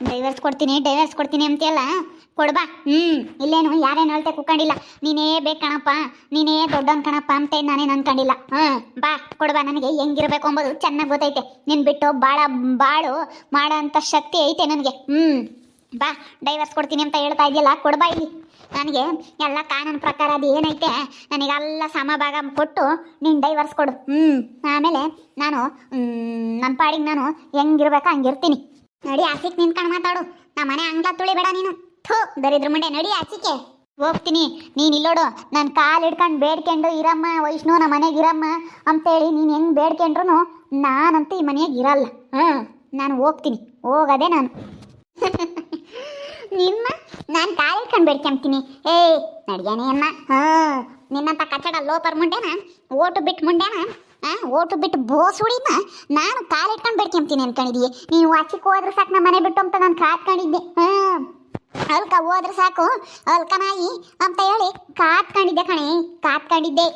Divorce ಕೊಡ್ತೀನಿ divorce ಕೊಡ್ತೀನಿ ಅಂತೆಲ್ಲ ಕೊಡ್ಬಾ ಹ್ಞೂ ಇಲ್ಲೇನು, ಯಾರೇನು ಹೇಳ್ತೆ ಕುಕ್ಕಂಡಿಲ್ಲ ನೀನೇ ಬೇಕು ಕಣಪ್ಪ, ನೀನೇ ದೊಡ್ಡವನ್ ಕಣಪ್ಪ ಅಂತ ನಾನೇನು ಅನ್ಕೊಂಡಿಲ್ಲ ಹ್ಞೂ ಬಾ ಕೊಡ್ಬಾ ನನಗೆ ಹೆಂಗಿರ್ಬೇಕು ಅಂಬೋದು, ಚೆನ್ನಾಗಿ ಗೊತ್ತೈತೆ. ನಿನ್ ಬಿಟ್ಟು ಭಾಳ ಬಾಳು ಮಾಡೋ ಶಕ್ತಿ ಐತೆ ನನಗೆ. ಹ್ಞೂ ಬಾ ಡೈವರ್ಸ್ ಕೊಡ್ತೀನಿ ಅಂತ ಹೇಳ್ತಾ ಇದೆಯಲ್ಲ ಕೊಡ್ಬಾ ಇಲ್ಲಿ. ನನಗೆ ಎಲ್ಲ ಕಾನೂನು ಪ್ರಕಾರ ಅದು ಏನೈತೆ ನನಗೆಲ್ಲ ಸಮಭಾಗ ಕೊಟ್ಟು ನೀನು ಡೈವರ್ಸ್ ಕೊಡು. ಹ್ಞೂ ಆಮೇಲೆ ನಾನು ನನ್ನ ಪಾಡಿಗೆ ನಾನು ಹೆಂಗಿರ್ಬೇಕು ಹಂಗಿರ್ತೀನಿ. ನಡಿ ಆಸಿಕ್ ನಿಂತ್ಕೊಂಡು ಮಾತಾಡು. ನಮ್ಮ ಮನೆ ಅಂಗ್ಲ ತುಳಿಬೇಡ ನೀನು. ಥೂ, ದರಿದ್ರ ಮುಂಡೆ ನಡಿ ಆಚಿಕೆ ಹೋಗ್ತೀನಿ. ನೀನು ಇಲ್ಲೋಡು. ನನ್ನ ಕಾಲು ಹಿಡ್ಕೊಂಡು ಬೇಡ್ಕೊಂಡು ಇರಮ್ಮ ವೈಷ್ಣು ನಮ್ಮ ಮನೆಗೆ ಇರಮ್ಮ ಅಂತೇಳಿ ನೀನು ಹೆಂಗೆ ಬೇಡ್ಕೊಂಡ್ರು ನಾನಂತೂ ಈ ಮನೆಗೆ ಇರಲ್ಲ. ಹಾಂ, ನಾನು ಹೋಗ್ತೀನಿ. ಹೋಗದೆ ನಾನು. ನಿಮ್ಮ? ನಾನು ಕಾಲು ಹಿಡ್ಕೊಂಡು ಬೇಡ್ಕೊಂತೀನಿ. ಏಯ್ ನಡಿಯಾನೆ ಅಮ್ಮ. ಹಾಂ ನಿನ್ನಂಥ ಕಚ್ಚಡ ಲೋಪರ್ ಮುಂಡೆನ? ಓಟು ಬಿಟ್ಟು ಮುಂಡೆನ? ಓಟು ಬಿಟ್ಟು ಬೋಸ್ ಹುಡಿನ ನಾನು ಕಾಲು ಇಟ್ಕೊಂಡು ಬೇಡ್ಕೊಂತೀನಿ ಅನ್ಕೊಂಡಿದ್ದೀವಿ ನೀವು ಆಚೆಗೆ ಹೋದ್ರೆ ಸಾಕು ನಮ್ಮ ಮನೆ ಬಿಟ್ಟು ಅಂತ ನಾನು ಕಾತ್ಕೊಂಡಿದ್ದೆ ಹಾಂ ಅಲ್ಕ ಹೋದ್ರೆ ಸಾಕು, ಅಲ್ಕ ನಾಯಿ ಅಂತ ಹೇಳಿ ಕಾತ್ಕೊಂಡಿದ್ದೆ ಕಣೆ ಕಾತ್ಕೊಂಡಿದ್ದೆ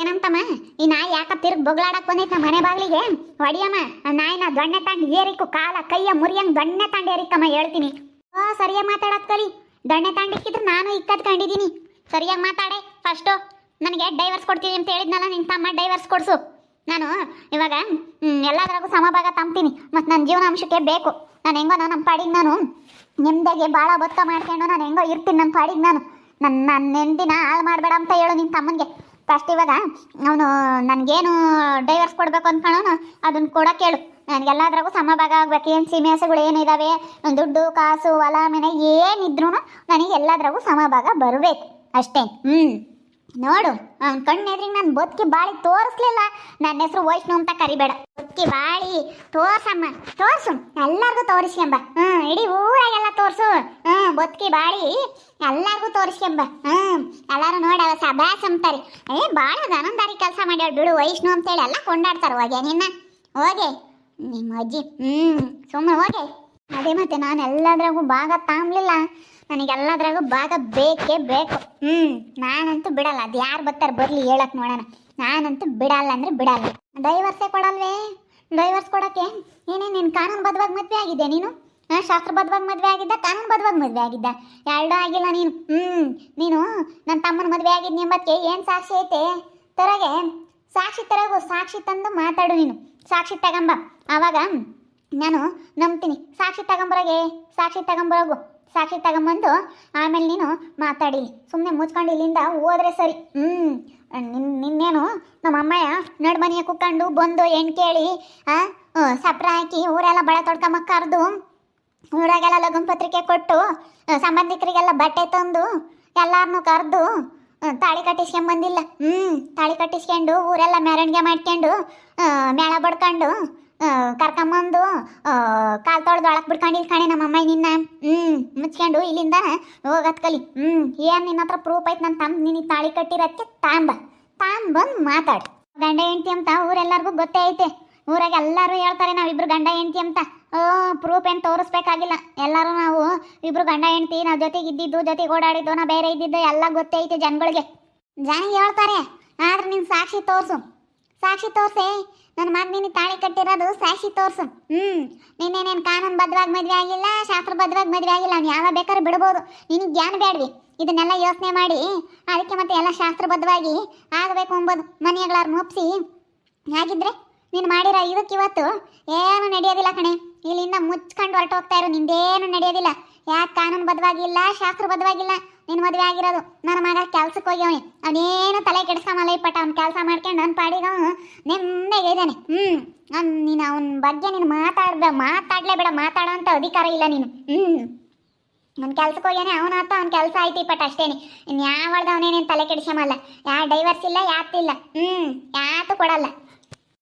ಏನಂತಮ್ಮ, ಈ ನಾಯಿ ಯಾಕ ತಿರುಗಿ ಬೊಗಳಾಡಕ್ ಬಂದೈತೆ ನಮ್ಮ ಮನೆ ಬಾಗಿಲಿಗೆ? ಹೊಡಿಯಮ್ಮ ನಾಯಿನ ದೊಣ್ಣೆ ತಾಂಡ್ ಏರಿಕು, ಕಾಲ, ಕೈಯ ಮುರಿಯಂಗ್ ದೊಣ್ಣೆ ತಾಂಡ್ ಏರಿಕಮ್ಮ, ಹೇಳ್ತೀನಿ. ಓ, ಸರಿಯಾಗಿ ಮಾತಾಡತ್ ಕಲಿ. ದೊಣ್ಣೆ ತಂಡಿಕ್ಕಿದ್ರೆ ನಾನು ಇಕ್ಕದ್ ಕಂಡಿದ್ದೀನಿ ಸರಿಯಾಗಿ ಮಾತಾಡೆ, ಫಸ್ಟು. ನನಗೆ ಡೈವರ್ಸ್ ಕೊಡ್ತೀನಿ ಅಂತ ಹೇಳಿದ್ನಲ್ಲ ನಿನ್ನ ತಮ್ಮ ಡೈವರ್ಸ್ ಕೊಡ್ಸು. ನಾನು ಇವಾಗ ಎಲ್ಲದರಾಗೂ ಸಮಭಾಗ ತಂಬ್ತೀನಿ. ಮತ್ತು ನನ್ನ ಜೀವನಾಂಶಕ್ಕೆ ಬೇಕು. ನಾನು ಹೆಂಗೋ ನಾನು ನಮ್ಮ ಪಾಡಿಗೆ ನಾನು ನಿಮ್ದಾಗೆ ಭಾಳ ಬದುಕ ಮಾಡ್ಕೊಂಡು ನಾನು ಹೆಂಗೋ ಇರ್ತೀನಿ ನನ್ನ ಪಾಡಿಗೆ ನಾನು. ನನ್ನ ನನ್ನ ನೆಮ್ಮದಿನ ಹಾಳು ಮಾಡಬೇಡ ಅಂತ ಹೇಳು ನಿನ್ನ ತಮ್ಮನಿಗೆ. ಫಸ್ಟ್ ಇವಾಗ ಅವನು ನನಗೇನು ಡೈವರ್ಸ್ ಕೊಡಬೇಕು ಅಂದ್ಕೊಳ್ಳೋನು ಅದನ್ನು ಕೇಳು. ಹೇಳು ನನಗೆಲ್ಲದ್ರಾಗೂ ಸಮಭಾಗ ಆಗ್ಬೇಕು. ಏನು ಸೀಮೆಹಸುಗಳು ಏನಿದಾವೆ ದುಡ್ಡು, ಕಾಸು, ಹೊಲ, ಮನೆ ಏನಿದ್ರು ನನಗೆ ಎಲ್ಲದ್ರಾಗೂ ಸಮಭಾಗ ಬರಬೇಕು. ಅಷ್ಟೇ. ಹ್ಞೂ ನೋಡು, ಅವ್ನ ಕಣ್ಣೆದ್ರಿಗೆ ನಾನು ಬದುಕಿ ಬಾಳಿ ತೋರಿಸ್ಲಿಲ್ಲ. ನನ್ನ ಹೆಸರು ವೈಷ್ಣು ಅಂತ ಕರಿಬೇಡ. ಬದುಕಿ ಬಾಳಿ ತೋರ್ಸಮ್ಮ, ತೋರ್ಸು. ಎಲ್ಲರಿಗೂ ತೋರಿಸ್ಕೊಂಬ ಹ್ಞೂ ಇಡೀ ಊರಾಗೆಲ್ಲ ತೋರಿಸು. ಹ್ಞೂ ಬದುಕಿ ಬಾಳಿ ಎಲ್ಲರಿಗೂ ತೋರಿಸ್ಕೊಂಬ ಹ್ಞೂ ಎಲ್ಲರೂ ನೋಡಿ ಅವ ಸಭಾಸ್ ಅಂತಾರೆ ಏ ಭಾಳ ದನಂದಾರಿ ಕೆಲಸ ಮಾಡ್ಯಾಳ ಬಿಡು ವೈಷ್ಣು ಅಂತೇಳಿ ಎಲ್ಲ ಕೊಂಡಾಡ್ತಾರೆ ಹೋಗೆ ನಿನ್ನ. ಹೋಗೆ, ನಿಮ್ಮ ಅಜ್ಜಿ. ಹ್ಞೂ ಸುಮ್ಮನೆ ಹೋಗೆ. ಅದೇ ಮತ್ತೆ ನಾನು ಎಲ್ಲದ್ರಾಗೂ ಭಾಗ ತಾಂಬ್ಲಿಲ್ಲ ನನಗೆಲ್ಲದ್ರಾಗೂ ಭಾಗ ಬೇಕೇ ಬೇಕು. ಹ್ಞೂ ನಾನಂತೂ ಬಿಡಲ್ಲ. ಅದು ಯಾರು ಬರ್ತಾರೆ ಬರಲಿ ಹೇಳಕ್ ನೋಡೋಣ. ನಾನಂತೂ ಬಿಡಲ್ಲ ಅಂದ್ರೆ ಬಿಡಲ್ಲ. ಡೈವರ್ಸೇ ಕೊಡಲ್ವೇ? ಡೈವರ್ಸ್ ಕೊಡಕ್ಕೆ? ಏನೇ ನೀನು ಕಾನೂನುಬದ್ಧವಾಗಿ ಮದುವೆ ಆಗಿದೆ ನೀನು? ಶಾಸ್ತ್ರ ಬದ್ವಾಗ ಮದುವೆ ಆಗಿದ್ದ? ಕಾನೂನುಬದ್ಧವಾಗಿ ಮದುವೆ ಆಗಿದ್ದ? ಎರಡೂ ಆಗಿಲ್ಲ ನೀನು. ಹ್ಞೂ ನೀನು ನನ್ನ ತಮ್ಮನ ಮದುವೆ ಆಗಿದ್ನಿ ಎಂಬಕ್ಕೆ ಏನು ಸಾಕ್ಷಿ ಐತೆ? ತರಗೆ? ಸಾಕ್ಷಿ ತರಗು ಸಾಕ್ಷಿ ತಂದು ಮಾತಾಡು ನೀನು. ಸಾಕ್ಷಿ ತಗಂಬ. ಆವಾಗ ನಾನು ನಂಬ್ತೀನಿ. ಸಾಕ್ಷಿ ತಗೊಂಬರಾಗೆ, ಸಾಕ್ಷಿ ತಗೊಂಬರೋಗು, ಸಾಕ್ಷಿ ತಗೊಂಬಂದು ಆಮೇಲೆ ನೀನು ಮಾತಾಡಿ ಸುಮ್ಮನೆ ಮುಚ್ಕೊಂಡು ಇಲ್ಲಿಂದ ಹೋದ್ರೆ ಸರಿ. ಹ್ಞೂ ನಿನ್, ನಿನ್ನೇನು ನಮ್ಮ ಅಮ್ಮಯ್ಯ ನಡ್ಮನೆಯ ಕುಕ್ಕೊಂಡು ಬಂದು ಹೆಣ್ ಕೇಳಿ ಸಪ್ರ ಹಾಕಿ ಊರೆಲ್ಲ ಬಳೆ ತೊಡ್ಕೊಂಬ ಕರೆದು, ಊರಾಗೆಲ್ಲ ಲಗ್ನ ಪತ್ರಿಕೆ ಕೊಟ್ಟು ಸಂಬಂಧಿಕರಿಗೆಲ್ಲ ಬಟ್ಟೆ ತಂದು ಎಲ್ಲಾರನ್ನೂ ಕರೆದು ತಾಳಿ ಕಟ್ಟಿಸ್ಕೊಂಬಂದಿಲ್ಲ. ಹ್ಞೂ ತಾಳಿ ಕಟ್ಟಿಸ್ಕೊಂಡು ಊರೆಲ್ಲ ಮೆರವಣಿಗೆ ಮಾಡ್ಕೊಂಡು ಮೇಳ ಬಡ್ಕೊಂಡು ಕರ್ಕೊಂಬಂದು ಆ, ತೊಳೆದು ಒಳಗೆ ಬಿಡ್ಕೊಂಡಿದ್ ಕಣೆ ನಮ್ಮ ಅಮ್ಮ ನಿನ್ನ. ಹ್ಞೂ ಮುಚ್ಕೊಂಡು ಇಲ್ಲಿಂದ ಹೋಗತ್ ಕಲಿ. ಹ್ಞೂ ಏನು ನಿನ್ನ ಹತ್ರ ಪ್ರೂಫ್ ಐತೆ ನನ್ನ ತಮ್ಮ ನಿನಗೆ ತಾಳಿ ಕಟ್ಟಿರೋಕ್ಕೆ? ತಾಂಬ. ತಾಂಬಂದು ಮಾತಾಡು. ಗಂಡ ಹೆಂಡತಿ ಅಂತ ಊರೆಲ್ಲರಿಗೂ ಗೊತ್ತೇ ಐತೆ. ಊರಾಗ ಎಲ್ಲರೂ ಹೇಳ್ತಾರೆ ನಾವಿಬ್ರು ಗಂಡ ಹೆಂಡತಿ ಅಂತ. ಪ್ರೂಫ್ ಏನು ತೋರಿಸ್ಬೇಕಾಗಿಲ್ಲ. ಎಲ್ಲರೂ ನಾವು ಇಬ್ರು ಗಂಡ ಹೆಂಡತಿ ನಾವು ಜೊತೆಗೆ ಇದ್ದಿದ್ದು ಜೊತೆಗೆ ಓಡಾಡಿದ್ದು ನಾವು ಬೇರೆ ಇದ್ದಿದ್ದು ಎಲ್ಲ ಐತೆ ಜನಗಳಿಗೆ. ಜನ ಹೇಳ್ತಾರೆ ಆದ್ರೆ ನೀನು ಸಾಕ್ಷಿ ತೋರಿಸು. ಸಾಕ್ಷಿ ತೋರ್ಸೆ. ನನ್ನ ಮಗ ನಿನಗೆ ತಾಳಿ ಕಟ್ಟಿರೋದು ಸಾಕ್ಷಿ ತೋರ್ಸು. ಹ್ಞೂ ನಿನ್ನೇನೇನು ಕಾನೂನು ಬದ್ಧವಾಗಿ ಮದುವೆ ಆಗಿಲ್ಲ, ಶಾಸ್ತ್ರ ಬದ್ಧವಾಗಿ ಮದುವೆ ಆಗಿಲ್ಲ ಅವ್ನು ಯಾವ ಬೇಕಾದ್ರೂ ಬಿಡ್ಬೋದು. ನಿನಗೆ ಜ್ಞಾನ ಬೇಡ್ವಿ. ಇದನ್ನೆಲ್ಲ ಯೋಚನೆ ಮಾಡಿ. ಅದಕ್ಕೆ ಮತ್ತೆ ಎಲ್ಲ ಶಾಸ್ತ್ರಬದ್ಧವಾಗಿ ಆಗಬೇಕು ಅಂಬೋದು. ಮನೆಗಳಾರು ಮುಪ್ಸಿ. ಹಾಗಿದ್ರೆ ನೀನು ಮಾಡಿರೋ ಇದಕ್ಕೆ ಇವತ್ತು ಏನು ನಡೆಯೋದಿಲ್ಲ ಕಣೆ. ಇಲ್ಲಿಂದ ಮುಚ್ಕೊಂಡು ಹೊರಟು ಹೋಗ್ತಾ ಇರು ನಿಂದೇನು ನಡೆಯೋದಿಲ್ಲ. ಯಾಕೆ ಶಾಸ್ತ್ರ ಶಾಸ್ತ್ರಬದ್ಧವಾಗಿಲ್ಲ ನಿನ್ನ ಮದುವೆ ಆಗಿರೋದು. ನನ್ನ ಮಗ ಕೆಲ್ಸಕ್ಕೆ ಹೋಗ್ಯವನಿ. ಅವನೇನು ತಲೆ ಕೆಡಿಸ್ಕೊಂಬಲ್ಲ ಇಪ್ಪಟ್ಟ ಅವ್ನ ಕೆಲಸ ಮಾಡ್ಕೊಂಡು ನನ್ನ ಪಾಡಿಗೆ. ಅವನು ನೆಮ್ಮದಿಗೆ ಇದ್ದಾನೆ. ಹ್ಞೂ ಅವ್ನು ನೀನು ಅವನ ಬಗ್ಗೆ ನೀನು ಮಾತಾಡ್ಬೇ ಬೇಡ. ಮಾತಾಡೋ ಅಂತ ಅಧಿಕಾರ ಇಲ್ಲ ನೀನು. ಹ್ಞೂ ಅವ್ನ ಕೆಲ್ಸಕ್ಕೆ ಹೋಗ್ಯಾನೆ. ಅವನಾತ ಅವ್ನ ಕೆಲಸ ಆಯ್ತು ಇಪ್ಪಟ್ಟು ಅಷ್ಟೇನೆ. ಇನ್ನು ಯಾವಳ್ದು ಅವನೇನೇನು ತಲೆ ಕೆಡಿಸ್ಕೊಂಬಲ್ಲ. ಯಾ ಡೈವರ್ಸ್ ಇಲ್ಲ ಯಾತಿಲ್ಲ ಹ್ಞೂ ಯಾತು ಕೊಡಲ್ಲ.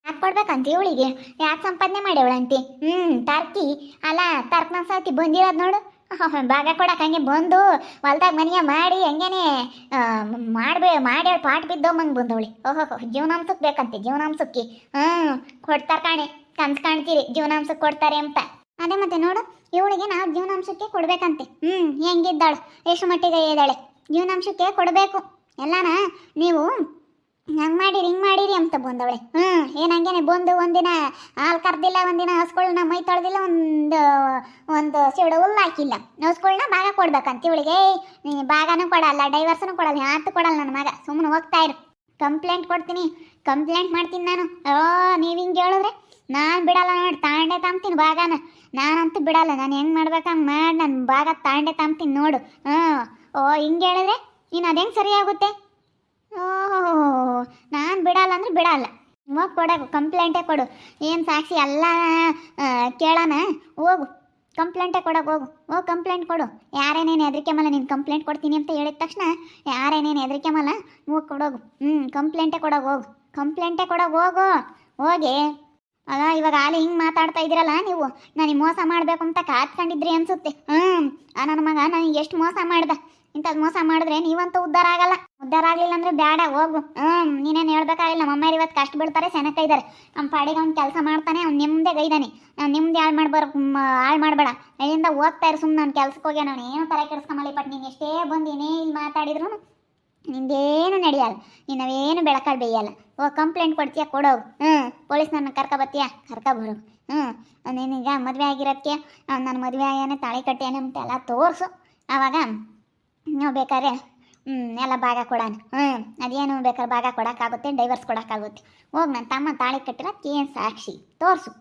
ಯಾಕೆ ಕೊಡ್ಬೇಕಂತ ಇವಳಿಗೆ? ಯಾಕೆ ಸಂಪಾದನೆ ಮಾಡ್ಯವಳಂತೆ? ಹ್ಞೂ ಟರ್ಕಿ. ಅಲ್ಲ ಟರ್ಕ್ನ ಸಾತಿ ಬಂದಿರೋದು ನೋಡು. ಭಾಗ ಕೊಡಕ್ಕೆ ಹಂಗೆ ಬಂದು ಹೊಲ್ದಾಗ ಮನೆಯ ಮಾಡಿ ಹಂಗೇನೆ ಮಾಡ್ಬೇ ಮಾಡಿ ಪಾಟ್ ಬಿದ್ದೋಮಂಗೆ ಬಂದವಳಿ. ಓಹೋ ಜೀವನಾಂಶಕ್ಕೆ ಬೇಕಂತೆ, ಜೀವನಾಂಶಕ್ಕೆ. ಹ್ಞೂ ಕೊಡ್ತಾರೆ ಕಾಣೆ, ಕನ್ಸು ಕಾಣ್ತೀರಿ ಜೀವನಾಂಶಕ್ಕೆ ಕೊಡ್ತಾರೆ ಅಂತ. ಅದೇ ಮತ್ತೆ ನೋಡು, ಇವಳಿಗೆ ನಾವು ಜೀವನಾಂಶಕ್ಕೆ ಕೊಡ್ಬೇಕಂತೆ. ಹ್ಞೂ ಹೆಂಗಿದ್ದಾಳು ಎಷ್ಟು ಮಟ್ಟಿಗೆ ಇದ್ದಾಳೆ. ಜೀವನಾಂಶಕ್ಕೆ ಕೊಡಬೇಕು. ಎಲ್ಲಾನ ನೀವು ಹಂಗೆ ಮಾಡಿರಿ, ಹಿಂಗೆ ಮಾಡಿರಿ ಅಂತ ಬಂದವಳೆ. ಹ್ಞೂ ಏನು ಹಂಗೇನೆ ಬಂದು ಒಂದಿನ ಹಾಲು ಕರ್ದಿಲ್ಲ, ಒಂದಿನ ಹಸ್ಗಳನ್ನ ಮೈ ತೊಳೆದಿಲ್ಲ, ಒಂದು ಒಂದು ಸಿಡು ಹುಲ್ಲು ಹಾಕಿಲ್ಲ. ಹಸ್ಗಳನ್ನ ಭಾಗ ಕೊಡ್ಬೇಕಂತ ಇವಳಿಗೆ. ಭಾಗನೂ ಕೊಡಲ್ಲ ಡೈವರ್ಸನು ಕೊಡಲ್ಲ ಯಾತು ಕೊಡಲ್ಲ ನನ್ನ ಮಗ. ಸುಮ್ಮನೆ ಹೋಗ್ತಾ ಇರು. ಕಂಪ್ಲೇಂಟ್ ಕೊಡ್ತೀನಿ. ಕಂಪ್ಲೇಂಟ್ ಮಾಡ್ತೀನಿ ನಾನು. ಓ, ನೀವು ಹಿಂಗೆ ಹೇಳಿದ್ರೆ? ನಾನು ಬಿಡಲ್ಲ ನೋಡಿ, ತಾಂಡೆ ತಾಂಬ್ತೀನಿ ಭಾಗನ. ನಾನಂತೂ ಬಿಡಲ್ಲ, ನಾನು ಹೆಂಗೆ ಮಾಡ್ಬೇಕಂಗೆ ಮಾಡಿ ನನ್ನ ಭಾಗ ತಾಂಡೆ ತಾಂಬ್ತೀನಿ ನೋಡು. ಹ್ಞೂ ಓ, ಹಿಂಗೆ ಹೇಳಿದ್ರೆ ನೀನು ಅದು ಹೆಂಗೆ ಸರಿಯಾಗುತ್ತೆ ಓಹೋ, ನಾನು ಬಿಡಲ್ಲ ಅಂದ್ರೆ ಬಿಡಲ್ಲ. ಹೋಗ್ ಕೊಡೋಕು ಕಂಪ್ಲೇಂಟೇ ಕೊಡು. ಏನು ಸಾಕ್ಷಿ ಎಲ್ಲ ಕೇಳಣ? ಹೋಗು ಕಂಪ್ಲೇಂಟೇ ಕೊಡೋಕೆ ಹೋಗು. ಹೋಗಿ ಕಂಪ್ಲೇಂಟ್ ಕೊಡು. ಯಾರೇನೇನು ಹೆದರಿಕೆ ಮಲ್ಲ ನೀನು ಕಂಪ್ಲೇಂಟ್ ಕೊಡ್ತೀನಿ ಅಂತ ಹೇಳಿದ ತಕ್ಷಣ ಯಾರೇನೇನು ಹೆದರಿಕೆ ಮಲ್ಲ ಹೋಗಿ ಕೊಡೋಗು. ಹ್ಞೂ ಕಂಪ್ಲೇಂಟೇ ಕೊಡೋಕೆ ಹೋಗು. ಕಂಪ್ಲೇಂಟೇ ಕೊಡೋಕೆ ಹೋಗು. ಹೋಗಿ. ಅಲ್ಲ ಇವಾಗ ಆಲಿ ಹಿಂಗೆ ಮಾತಾಡ್ತಾ ಇದ್ದೀರಲ್ಲ ನೀವು. ನನಗೆ ಮೋಸ ಮಾಡಬೇಕು ಅಂತ ಕಾತ್ಕೊಂಡಿದ್ರಿ ಅನ್ಸುತ್ತೆ. ಹ್ಞೂ ನನ್ನ ಮಗ ನನಗೆ ಎಷ್ಟು ಮೋಸ ಮಾಡ್ದ. ಇಂಥದ್ದು ಮೋಸ ಮಾಡಿದ್ರೆ ನೀವಂತೂ ಉದ್ಧಾರ ಆಗಲ್ಲ. ಉದ್ಧಾರ ಆಗಲಿಲ್ಲ ಅಂದ್ರೆ ಬೇಡ ಹೋಗು. ಹ್ಮ್, ನೀನೇನು ಹೇಳ್ಬೇಕಾಗಿಲ್ಲ. ನಮ್ಮ ಅಮ್ಮ ಇವತ್ತು ಕಷ್ಟ ಬಿಡ್ತಾರೆ ಸೆನಕ ಇದ್ದಾರೆ ನಮ್ಮ ಪಾಡಿಗೆ ಅವ್ನು ಕೆಲಸ ಮಾಡ್ತಾನೆ, ಅವ್ನು ನಿಮ್ಮದೇ ಗೈದಾನೆ. ನಾನು ನಿಮ್ದೆ ಹಾಳು ಮಾಡ್ಬಾರ ಹಾಳು ಮಾಡಬೇಡ. ಅಲ್ಲಿಂದ ಹೋಗ್ತಾ ಇರು ಸುಮ್ಮನೆ ನಾನು ಕೆಲ್ಸಕ್ಕೆ ಹೋಗ್ಯಾನ ನಾನು ಏನು ತಲೆ ಕೆಡಿಸ್ಕೊಂಬಲ್ಲಿ ಪಟ್ ನೀನು ಎಷ್ಟೇ ಬಂದು ಏನೇ ಇಲ್ಲಿ ಮಾತಾಡಿದ್ರು ನಿಂದೇನು ನಡೆಯಲ್ಲ ನೀನವೇನು ಬೆಳಕಾಳು ಬೇಯಲ್ಲ. ಓ, ಕಂಪ್ಲೇಂಟ್ ಕೊಡ್ತೀಯ? ಕೊಡೋ ಹ್ಞೂ ಪೊಲೀಸ್ ನನ್ನ ಕರ್ಕೊ ಕರ್ಕ ಕರ್ಕೊ ಬರೋಗು ಹ್ಞೂ ನೀನೀಗ ಮದುವೆ ಆಗಿರೋದಕ್ಕೆ ನನ್ನ ಮದುವೆ ಆಗ್ಯಾನೆ ತಾಳಿ ಅಂತ ಅಂತೆಲ್ಲ ತೋರಿಸು. ಆವಾಗ ನಾವು ಬೇಕಾದ್ರೆ ಹ್ಞೂ ಎಲ್ಲ ಭಾಗ ಕೊಡೋಣ ಹ್ಞೂ ಅದೇನು ಬೇಕಾದ್ರೆ ಭಾಗ ಕೊಡೋಕ್ಕಾಗುತ್ತೆ ಡೈವರ್ಸ್ ಕೊಡೋಕ್ಕಾಗುತ್ತೆ. ಹೋಗಿ ನನ್ನ ತಮ್ಮ ತಾಳಿ ಕಟ್ಟಿರೋದಕ್ಕೆ ಏನು ಸಾಕ್ಷಿ, ತೋರಿಸು.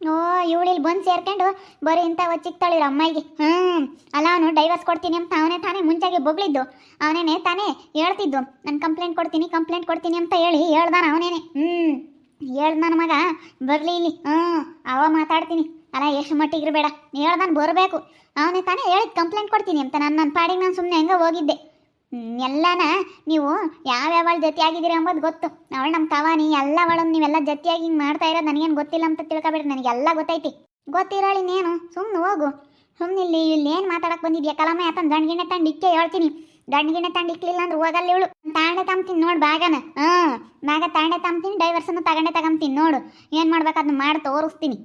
ಓ ಇವಳಿಲ್ಲಿ ಬಂದು ಸೇರ್ಕೊಂಡು ಬರೀ ಇಂಥ ಒಚ್ಚಿಕ್ತಾಳಿರ ಅಮ್ಮಾಯಿಗೆ. ಹ್ಞೂ ಅಲ್ಲ ಅವನು ಡೈವರ್ಸ್ ಕೊಡ್ತೀನಿ ಅಂತ ಅವನೇ ತಾನೇ ಮುಂಚೆಗೆ ಬೊಗಳಿದ್ದು ಅವನೇನೆ ತಾನೇ ಹೇಳ್ತಿದ್ದು. ನಾನು ಕಂಪ್ಲೇಂಟ್ ಕೊಡ್ತೀನಿ ಕಂಪ್ಲೇಂಟ್ ಕೊಡ್ತೀನಿ ಅಂತ ಹೇಳಿ ಹೇಳ್ದಾನ ಅವನೇನೆ. ಹ್ಞೂ ಹೇಳ್ದ ನನ್ನ ಮಗ ಬರಲಿ ಇಲ್ಲಿ. ಹ್ಞೂ ಅವ ಮಾತಾಡ್ತೀನಿ. ಅಲ್ಲ, ಎಷ್ಟು ಮಟ್ಟಿಗೆ ಇರಬೇಡ ಹೇಳ್ದಾನ ಬರಬೇಕು. ಅವನೇ ತಾನೇ ಹೇಳಿದ ಕಂಪ್ಲೇಂಟ್ ಕೊಡ್ತೀನಿ ಅಂತ. ನಾನು ನನ್ನ ಪಾಡಿಗೆ ನಾನು ಸುಮ್ಮನೆ ಹೆಂಗೆ ಹೋಗಿದ್ದೆ. ಎಲ್ಲಾನ ನೀವು ಯಾವ್ಯಾವಳು ಜೊತೆ ಆಗಿದ್ದೀರಿ ಅಂಬೋದು ಗೊತ್ತು. ಅವಳು ನಮ್ಮ ತವಾನಿ, ಎಲ್ಲ ಅವಳನ್ನು ನೀವೆಲ್ಲ ಜೊತೆಯಾಗಿ ಹಿಂಗೆ ಮಾಡ್ತಾ ಇರೋದು ನನಗೇನು ಗೊತ್ತಿಲ್ಲ ಅಂತ ತಿಳ್ಕೊಬೇಡ್ರಿ ನನಗೆಲ್ಲ ಗೊತ್ತೈತಿ. ಗೊತ್ತಿರೋಳಿ ನೀನು ಸುಮ್ಮನೆ ಹೋಗು. ಸುಮ್ಮನೆ ಇಲ್ಲಿ ಇಲ್ಲಿ ಏನು ಮಾತಾಡಕ್ಕೆ ಬಂದಿದ್ಯಾ? ಕಲಮ ಯಾತನ್? ಗಂಡ್ಗಿಣ್ಣೆ ತಂಡ ಇಕ್ಕೆ ಹೇಳ್ತೀನಿ. ಗಂಡ್ಗಿಣ್ಣೆ ತಂಡ ಇಕ್ಲಿಲ್ಲ ಅಂದ್ರೆ ಹೋಗಲ್ಲ ಇವಳು. ತಾಂಡೆ ತಂಬ್ತೀನಿ ನೋಡು ಬಾಗನ ಹಾಂ ನಾಗ ತಾಂಡೆ ತಂಬ್ತೀನಿ ಡೈವರ್ಸನ್ನು ತಗೊಂಡೆ ತಗೊಂತೀನಿ ನೋಡು. ಏನು ಮಾಡ್ಬೇಕು ಅದನ್ನ ಮಾಡಿ ತೋರಿಸ್ತೀನಿ.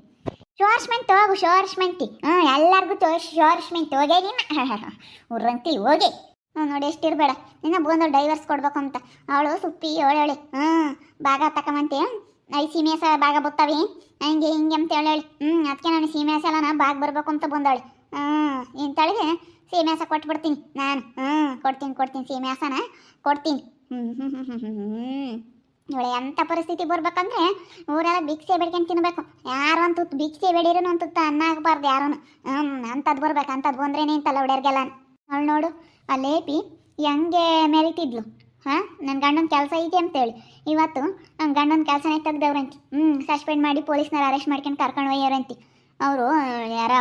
ಶೋರ್ಸ್ಮೆಂಟ್ ಹೋಗು ಶೋರ್ಸ್ಮೆಂಟಿ ಹ್ಞೂ ಎಲ್ಲರಿಗೂ ತೋರ್ಸ್ ಶೋರ್ಸ್ಮೆಂಟ್ ಹೋಗೇ ನೀನು. ಉರ್ರಂತಿ ಹೋಗಿ. ಹ್ಞೂ ನೋಡಿ ಎಷ್ಟಿರಬೇಡ ನಿನ್ನ ಬಂದು ಡೈವರ್ಸ್ ಕೊಡ್ಬೇಕು ಅಂತ ಅವಳು ಸುಪ್ಪಿ ಹೇಳಿ ಹ್ಞೂ ಭಾಗ ತಕೊಂಬಂತೆ ಐ ಸೀಮೆಸ ಭಾಗ ಬರ್ತಾವೆ ಹಂಗೆ ಹಿಂಗೆ ಅಂತ ಹೇಳಿ ಹ್ಞೂ ಅದಕ್ಕೆ ನಾನು ಸೀಮೆಸ ಎಲ್ಲ ಭಾಗ ಬರಬೇಕು ಅಂತ ಬಂದಾಳೆ ಹ್ಞೂ ಇಂಥಳಿಗೆ ಸೀಮೆಸ ಕೊಟ್ಬಿಡ್ತೀನಿ ನಾನು. ಹ್ಞೂ ಕೊಡ್ತೀನಿ ಕೊಡ್ತೀನಿ ಸೀಮೆಸನ ಕೊಡ್ತೀನಿ. ಹ್ಞೂ ಹ್ಞೂ ಹ್ಞೂ ಹ್ಞೂ ಹ್ಞೂ ಇವಳೆ ಎಂಥ ಪರಿಸ್ಥಿತಿ ಬರ್ಬೇಕಂದ್ರೆ ಊರೆಲ್ಲ ಭಿಕ್ಷೆ ಬೇಡ್ಕೊಂಡು ತಿನ್ನಬೇಕು ಯಾರು ಅಂತ ಭಿಕ್ಷೆ ಬೇಡಿರೋನು ತುತ್ತು ಅನ್ನ ಆಗಬಾರ್ದು ಯಾರೂ ಹ್ಞೂ ಅಂಥದ್ದು ಬರ್ಬೇಕು ಅಂಥದ್ದು ಬಂದ್ರೇನೆ ಅಂತಲ್ಲ ಹುಡುಗರಿಗೆಲ್ಲ ಅವಳು ನೋಡು, ಆ ಲೇಪಿ ಹೆಂಗೆ ಮೆರಿತಿದ್ಲು. ಹಾಂ ನನ್ನ ಗಂಡನ ಕೆಲಸ ಐತಿ ಅಂತೇಳಿ. ಇವತ್ತು ನನ್ನ ಗಂಡನ ಕೆಲಸನೇ ತೆಗ್ದವ್ರಂತಿ. ಹ್ಞೂ ಸಸ್ಪೆಂಡ್ ಮಾಡಿ ಪೊಲೀಸ್ನವ್ರು ಅರೆಸ್ಟ್ ಮಾಡ್ಕೊಂಡು ಕರ್ಕೊಂಡು ಒಯ್ಯವ್ರಂತಿ ಅವರು, ಯಾರ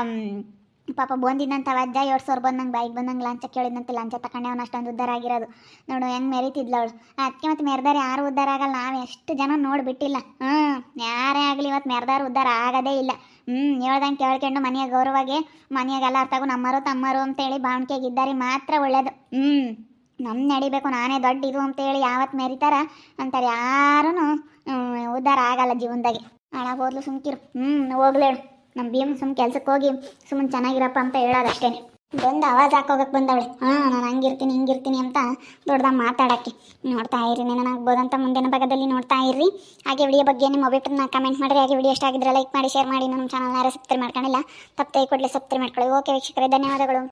ಪಾಪ ಬಂದಿನಂತ ಅಜ್ಜ ಎರಡು ಸಾವಿರ ಬಂದಂಗೆ ಬೈಕ್ ಬಂದಂಗೆ ಲಂಚ ಕೇಳಿದಂತೆ ಲಂಚ ತಗೊಂಡೆ ಅವ್ನು ಅಷ್ಟೊಂದು ಉದ್ದಾರ ಆಗಿರೋದು. ನೋಡು ಹೆಂಗೆ ಮೆರಿತಿದ್ಲ ಅವಳು. ಅದಕ್ಕೆ ಮತ್ತು ಮೆರೆದಾರೆ ಯಾರು ಉದ್ದಾರ ಆಗಲ್ಲ, ನಾವು ಎಷ್ಟು ಜನ ನೋಡಿಬಿಟ್ಟಿಲ್ಲ. ಹ್ಞೂ ಯಾರೇ ಆಗಲಿ ಇವತ್ತು ಮೆರೆದಾರು ಉದ್ದಾರ ಆಗೋದೇ ಇಲ್ಲ. ಹ್ಞೂ ಹೇಳ್ದಂಗೆ ಕೇಳ್ಕೊಂಡು ಮನೆಯ ಗೌರವಾಗಿ ಮನೆಯಾಗೆಲ್ಲ ಅರ್ಥಾಗು ನಮ್ಮರು ತಮ್ಮರು ಅಂತೇಳಿ ಬಾಣಿಕೆಗಿದ್ದಾರೆ ಇದ್ದಾರೆ ಮಾತ್ರ ಒಳ್ಳೇದು. ಹ್ಞೂ ನಮ್ಮ ನಡಿಬೇಕು, ನಾನೇ ದೊಡ್ಡ ಇದು ಅಂತೇಳಿ ಯಾವತ್ತು ಮೆರಿತಾರ ಅಂತಾರೆ ಯಾರೂ ಉದ್ದಾರ ಆಗಲ್ಲ ಜೀವನದಾಗೆ. ಹಾಳಾಗಿ ಹೋದ್ಲು ಸುಮ್ಕಿರು. ಹ್ಞೂ ಹೋಗ್ಲೇಳು. ನಮ್ಮ ಭೀಮ್ ಸುಮ್ ಕೆಲ್ಸಕ್ಕೆ ಹೋಗಿ ಸುಮ್ಮನೆ ಚೆನ್ನಾಗಿರಪ್ಪ ಅಂತ ಹೇಳೋದು ಅಷ್ಟೇ ಬಂದು ಆವಾಜ್ ಹಾಕೋಗಕ್ಕೆ ಬಂದವಳೆ. ಹಾಂ, ನಾನು ಹಂಗಿರ್ತೀನಿ, ಹಿಂಗಿರ್ತೀನಿ ಅಂತ ದೊಡ್ಡದಾಗ ಮಾತಾಡೋಕ್ಕೆ. ನೋಡ್ತಾ ಇರಿ ಆಗ್ಬೋದಂತ ಮುಂದಿನ ಭಾಗದಲ್ಲಿ ನೋಡ್ತಾ ಇರ್ರಿ. ಹಾಗೆ ವಿಡಿಯೋ ಬಗ್ಗೆ ನಿಮ್ಮ ಅಭಿಪ್ರಾಯನ ಕಮೆಂಟ್ ಮಾಡಿರಿ. ಹಾಗೆ ವಿಡಿಯೋ ಇಷ್ಟ ಆಗಿದ್ರೆ ಲೈಕ್ ಮಾಡಿ ಶೇರ್ ಮಾಡಿ. ನಮ್ಮ ಚಾನಲ್ನ ಸಬ್ಸ್ಕ್ರೈಬ್ ಮಾಡ್ಕೊಂಡಿಲ್ಲ ತಪ್ಪೇ ಕೊಡಲಿ ಸಬ್ಸ್ಕ್ರೈಬ್ ಮಾಡ್ಕೊಳ್ಳಿ. ಓಕೆ ವೀಕ್ಷಕರೇ, ಧನ್ಯವಾದಗಳು.